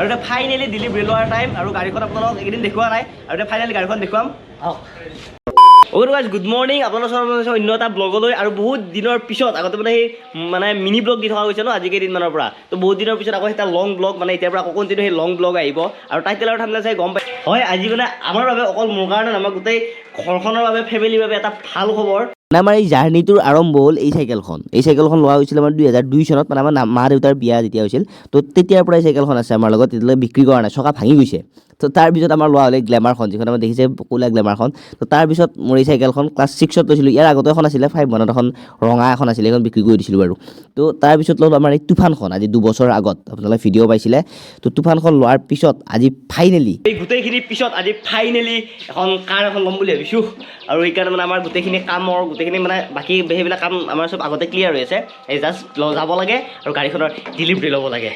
আৰু এতিয়া finally delivery লোৱাৰ time আৰু গাড়ীখন আপোনালোকক এইকেইদিন দেখুওৱা নাই। আৰু এতিয়া ফাইনেলি গাড়ীখন দেখুৱাম। আহক। অ'কে গাইজ গুড মৰ্ণিং আপোনালোকৰ অন্য এটা ব্লগলৈ আৰু বহুত দিনৰ পিছত আগতে মানে সেই মানে মিনি ব্লগ দি থকা হৈছে ন আজি কেইদিনমানৰ পৰা। তো বহুত দিনৰ পিছত আকৌ এটা লং ব্লগ মানে এতিয়াৰ পৰা আকৌ কণ্টিনিউ সেই লং ব্লগ আহিব। আৰু টাইটেলৰ ঠাণ্ডা চাই গম পাই হয় আজি মানে আমাৰ বাবে অকল মোৰ কাৰণে আমাৰ গোটেই ঘৰখনৰ বাবে ফেমিলিৰ বাবে এটা ভালো খবৰ। আমাৰ এই জাৰ্ণিটোৰ আৰম্ভ হ'ল এই চাইকেলখন। এই চাইকেলখন লোৱা হৈছিল আমাৰ দুহেজাৰ দুই চনত মানে আমাৰ মা দেউতাৰ বিয়া যেতিয়া হৈছিল, তো তেতিয়াৰ পৰাই চাইকেলখন আছে আমাৰ লগত, তেতিয়ালৈ বিক্ৰী কৰা নাই, চকা ভাঙি গৈছে। তো তাৰপিছত আমাৰ লোৱা হ'লে গ্লেমাৰখন, যিখন আমাৰ দেখিছে ক'লা গ্লেমাৰখন, তো তাৰপিছত মোৰ এই চাইকেলখন ক্লাছ ছিক্সত লৈছিলোঁ। ইয়াৰ আগতে এখন আছিলে, ফাইভ মানত এখন ৰঙা এখন আছিলে, সেইখন বিক্ৰী কৰি দিছিলোঁ বাৰু। তো তাৰপিছত ল'লোঁ আমাৰ এই তুফানখন, আজি দুবছৰৰ আগত, আপোনালোকে ভিডিঅ' পাইছিলে। তো তুফানখন লোৱাৰ পিছত আজি ফাইনেলি এই গোটেইখিনিৰ পিছত আজি ফাইনেলি এখন কাৰ এখন ল'ম বুলি ভাবিছোঁ। আৰু সেইকাৰণে মানে আমাৰ গোটেইখিনি কামৰ গোটেইখিনি মানে বাকী সেইবিলাক কাম আমাৰ চব আগতে ক্লিয়াৰ হৈ আছে। এই জাষ্ট যাব লাগে আৰু গাড়ীখনৰ ডেলিভাৰী ল'ব লাগে।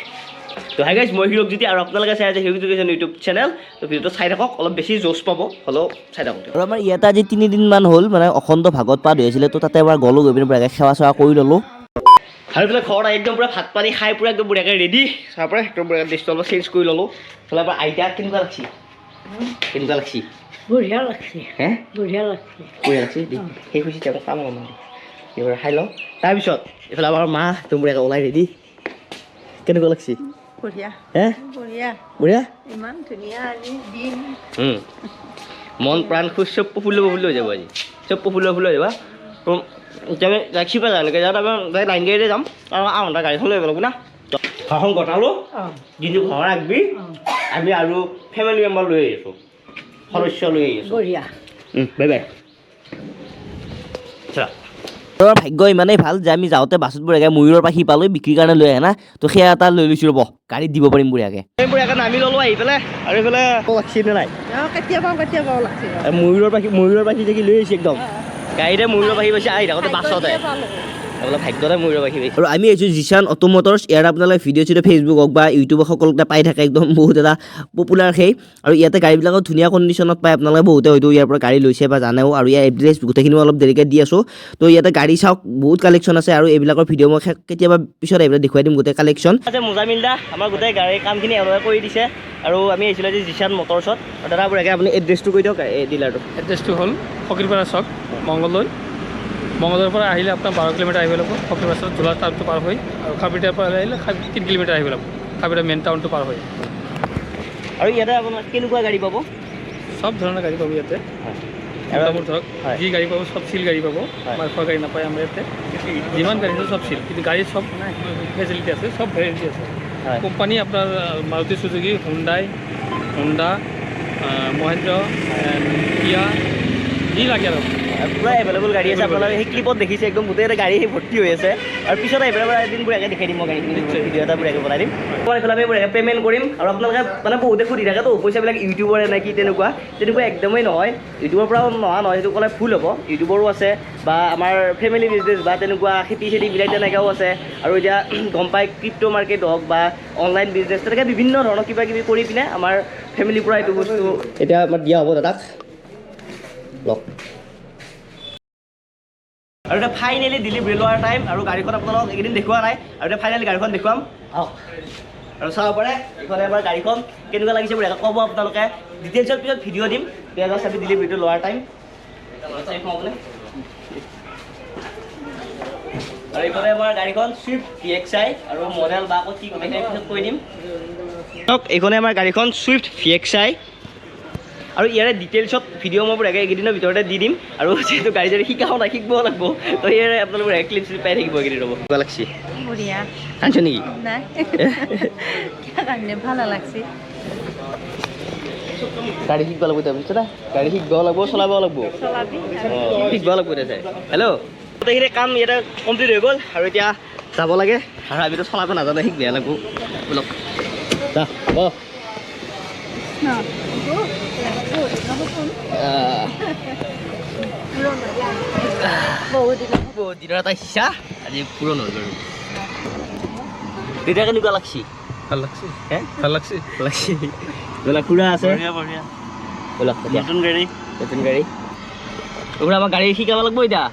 তো হাই গাইজ মই হিৰক জ্যোতি আৰু আপোনালোকে চাই আছে হিৰক জ্যোতি ইউটিউব চেনেল তো ভিডিঅ'টো চাই থাকক অলপ বেছি জোচ পাব। হ'লেও চাই থাকক। আৰু আমাৰ ইয়াতে আজি তিনিদিনমান হ'ল মানে অখণ্ড ভাগত পাত হৈ আছিলে তো তাতে এবাৰ গ'লোঁ গৈ পিনে বঢ়িয়াকৈ সেৱা চেৱা কৰি ল'লোঁ। আৰু এইফালে ঘৰত আহি একদম পূৰা ভাত পানী খাই পূৰা একদম বঢ়িয়াকৈ ৰেডি তাৰ পৰা একদম বঢ়িয়া ডিছটো অলপ চেঞ্জ কৰি ল'লোঁ। তাৰ পৰা আইতা কেনেকুৱা লাগছি? কেনেকুৱা লাগছি বঢ়িয়া লাগছে। হে? বঢ়িয়া লাগছে। বঢ়িয়া লাগছি? দি শেষ হৈছে কাম দি। এইবাৰ খাই লওঁ। তাৰপিছত এইফালে আমাৰ মা বঢ়িয়াকৈ ওলাই ৰেডি। কেনেকুৱা লাগছি। মন প্ৰাণ খুচ চব প্ৰফুল্ল প্ৰফুল্ল হৈ যাব আজি। চব প্ৰফুল্ল প্ৰফুল্ল হৈ যাব। তো এতিয়া আমি টেক্সি যাওঁ এনেকৈ। যাওঁ তাৰপৰা লাইন গাড়ীতে যাম। আৰু আধা গাড়ীখন লৈ আহিব লাগিব না ঘৰখন গটালোঁ কিন্তু ঘৰ ৰাখবি। আমি আৰু ফেমিলি মেম্বাৰ লৈ আহিছোঁ। সদস্য লৈ আহিছোঁ। বঢ়িয়া। বাই বাই চলা আৰু ভাগ্য ইমানেই ভালো যে আমি যাওঁতে বাছত বঢ়িয়াকৈ ময়ূৰৰ পাখি পালোঁ বিক্ৰীৰ কাৰণে লৈ আহে না। তো সেয়া এটা লৈ লৈছোঁ ৰ'ব গাড়ীত দিব পাৰিম বঢ়িয়াকৈ। বঢ়িয়াকৈ নামি ল'লোঁ আহি পেলাই আৰু এইফালে লাগছি নে নাই। ময়ূৰৰ পাখি ময়ূৰৰ পাখি থাকি লৈ আহিছে একদম। গাড়ীতে ময়ূৰৰ পাখি পাইছে আহি থাকোঁতে বাছতে। আপোনাৰ ভাগ্যতে পাখি পাইছে আৰু আমি আহিছোঁ জিছান অট'মটৰ্ছ ইয়াৰ আপোনালোকে ভিডিঅ' চিডিঅ' ফেচবুক হওক বা ইউটিউবত সকলোতে পাই থাকে একদম বহুত এটা পপুলাৰ সেই। আৰু ইয়াতে গাড়ীবিলাকো ধুনীয়া কণ্ডিশ্যনত পায় আপোনালোকে বহুতে হয়তো ইয়াৰ পৰা গাড়ী লৈছে বা জানেও। আৰু ইয়াৰ এড্ৰেছ গোটেইখিনি অলপ দেৰিকৈ দি আছোঁ। তো ইয়াতে গাড়ী চাওক বহুত কালেকশ্যন আছে আৰু এইবিলাকৰ ভিডিঅ' মই কেতিয়াবা পিছত পেলাই দেখুৱাই দিম গোটেই কালেকশ্যন আছে মোজামিল আমাৰ গোটেই গাড়ীৰ কামখিনি এওঁলোকে কৰি দিছে। আৰু আমি আহিছিলোঁ আজি জিছান মটৰ্ছত। দাদা আপুনি এড্ৰেছটো কৈ দিয়ক ডিলাৰটো এড্ৰেছটো হ'ল ফকীৰপাৰা চক মংগলদৈ মংগলদৈৰ পৰা আহিলে আপোনাৰ বাৰ কিলোমিটাৰ আহিব লাগিব চক জোলা টাউনটো পাৰ হৈ আৰু খাবিটাৰ পৰা আহিলে তিনি কিলোমিটাৰ আহিব লাগিব খাবিটা মেইন টাউনটো পাৰ হৈ। আৰু ইয়াতে আপোনাৰ কেনেকুৱা গাড়ী পাব? চব ধৰণৰ গাড়ী পাব ইয়াতে। ধৰক। যি গাড়ী পাব চব চিল গাড়ী পাব। হয়। মাৰ্ফৰ গাড়ী নাপায় আমাৰ ইয়াতে। যিমান গাড়ী আছে চব চিল কিন্তু গাড়ীৰ চব ফেচিলিটি আছে চব ভেৰাইটি আছে। কোম্পানী আপোনাৰ Maruti Suzuki Hyundai Honda Mahindra Kia যি লাগে আৰু। পূৰা এভেইলেবল গাড়ী আছে আপোনালোকে সেই ক্লিপত দেখিছে একদম গোটেই এটা গাড়ী ভৰ্তি হৈ আছে। আৰু পিছত আহি পেলাই এদিন বঢ়িয়াকৈ দেখাই দিম মই গাড়ীখিনি ভিডিঅ' এটা বঢ়িয়াকৈ বনাই দিম। মই এইফালে আমি বঢ়িয়াকৈ পে'মেণ্ট কৰিম। আৰু আপোনালোকে মানে বহুতে সুধি থাকেতো পইচাবিলাক ইউটিউবৰে নে কি তেনেকুৱা? তেনেকুৱা একদমেই নহয়। ইউটিউবৰ পৰাও নহা নহয় সেইটো ক'লে ভুল হ'ব। ইউটিউবৰো আছে বা আমাৰ ফেমিলি বিজনেছ বা তেনেকুৱা খেতি চেতিবিলাক তেনেকুৱাও আছে। আৰু এতিয়া গম পাই ক্ৰিপ্ট' মাৰ্কেট হওক বা অনলাইন বিজনেছ তেনেকৈ বিভিন্ন ধৰণৰ কিবা কিবি কৰি পিনে আমাৰ ফেমিলিৰ পৰা এইটো বস্তু এতিয়া আমাৰ দিয়া হ'ব দাদাক। লওক। আৰু এতিয়া ফাইনেলি ডেলিভাৰী লোৱাৰ টাইম আৰু গাড়ীখন আপোনালোকক এইকেইদিন দেখুওৱা নাই। আৰু এতিয়া ফাইনেলি গাড়ীখন দেখুৱাম। আহক। আৰু চাব পাৰে এইফালে আমাৰ গাড়ীখন কেনেকুৱা লাগিছে বুলি ক'ব আপোনালোকে। ডিটেইলছৰ পিছত ভিডিঅ' দিম। জাষ্ট আমি ডেলিভাৰীটো লোৱাৰ টাইম আৰু এইফালে আমাৰ গাড়ীখন চুইফ্ট ভি এক্স আই আৰু মডেল বা আকৌ কি গোটেইখিনি পিছত কৈ দিম। এইখনে আমাৰ গাড়ীখন চুইফ্ট ভি এক্স আই আৰু ইয়াৰে ডিটেইলছত ভিডিঅ' মই বঢ়িয়াকৈ এইকেইদিনৰ ভিতৰতে দি দিম। আৰু যিহেতু গাড়ী যদি শিকাও নাই শিকিব লাগিব। তো ইয়াৰে আপোনালোকে বঢ়িয়াকৈ ক্লিপ চিপ পাই থাকিব এইকেইদিন ৰ'ব। কিবা লাগছি কাঞ্চ নেকি? ভালো লাগছে গাড়ী শিকিব লাগিব বুজিছা না গাড়ী শিকিব লাগিব চলাব লাগিব। শিকিব লাগিব এতিয়া হেল্ল' গোটেইখিনি কাম ইয়াতে কমপ্লিট হৈ গ'ল আৰু এতিয়া যাব লাগে। আৰু আমিতো চলাব নাজানো শিক বেয়া লাগিব। বলক। যা দিনৰ এটা ইচ্ছা আজি পূৰণ হৈ গ'ল তেতিয়া কেনেকুৱা লাগছি ভালো লাগছে। হে ভালো লাগছে। লাগছি। বোলা খুৰা আছে? এতিয়া নতুন গাড়ী। নতুন গাড়ী। খুৰা আমাক গাড়ী শিকাব লাগিব এতিয়া।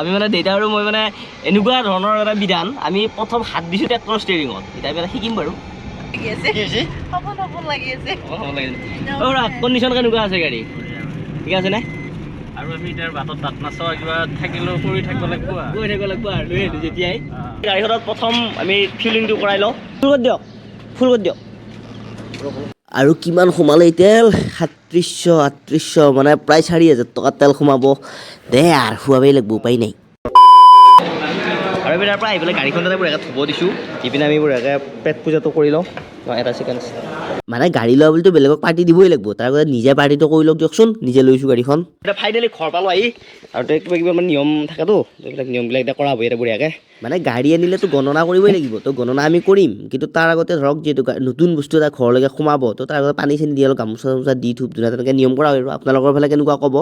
আমি মানে দেউতা আৰু মই মানে এনেকুৱা ধৰণৰ এটা বিধান আমি প্ৰথম হাত দিছোঁ ট্ৰেক্টৰৰ ষ্টেৰিঙত এতিয়া আমি শিকিম বাৰু। লাগি আছে। সপোন সপোন লাগি আছে। কণ্ডিশ্যন কেনেকুৱা আছে গাড়ী? ঠিক আছে নে? আৰু আমি এতিয়া বাটত দাঁত নাচোৱা কিবা থাকিলেও কৰি থাকিব লাগিব গৈ থাকিব লাগিব আৰু যেতিয়াই। গাড়ীখনত প্ৰথম আমি ফিলিংটো কৰাই লওঁ। ফুল কৰি দিয়ক ফুল কৰি দিয়ক। আৰু কিমান সোমালে এই তেল? সাতত্ৰিছশ আঠত্ৰিছশ মানে প্ৰায় চাৰি হাজাৰ টকাৰ তেল সোমাব। দে আৰু খুৱাবই লাগিব উপায় নাই। আমি পৰা আহি পেলাই গাড়ীখন তাতে বঢ়িয়াকৈ থ'ব দিছোঁ। দি পিনে আমি বঢ়িয়াকৈ পেট পূজাটো কৰি লওঁ। এটা ছেকেণ্ড মানে গাড়ী লোৱা বুলিতো বেলেগক পাৰ্টি দিবই লাগিব। তাৰ আগতে নিজে পাৰ্টিটো কৰি লওক দিয়কচোন নিজে লৈছোঁ গাড়ীখন। এতিয়া ফাইনেলি ঘৰ পালোঁ আহি। আৰু তো কিবা কিবা মানে নিয়ম থাকেতো এইবিলাক নিয়মবিলাক এতিয়া কৰা হ'ব এতিয়া বঢ়িয়াকৈ। মানে গাড়ী আনিলেতো গণনা কৰিবই লাগিব। তো গণনা আমি কৰিম কিন্তু তাৰ আগতে ধৰক যিহেতু নতুন বস্তু এটা ঘৰলৈকে সোমাব তো তাৰ আগতে পানী চানী দি অলপ গামোচা চামোচা দি ধূপ ধূনা তেনেকৈ নিয়ম কৰা হয়। আৰু আপোনালোকৰ ফালে কেনেকুৱা ক'ব?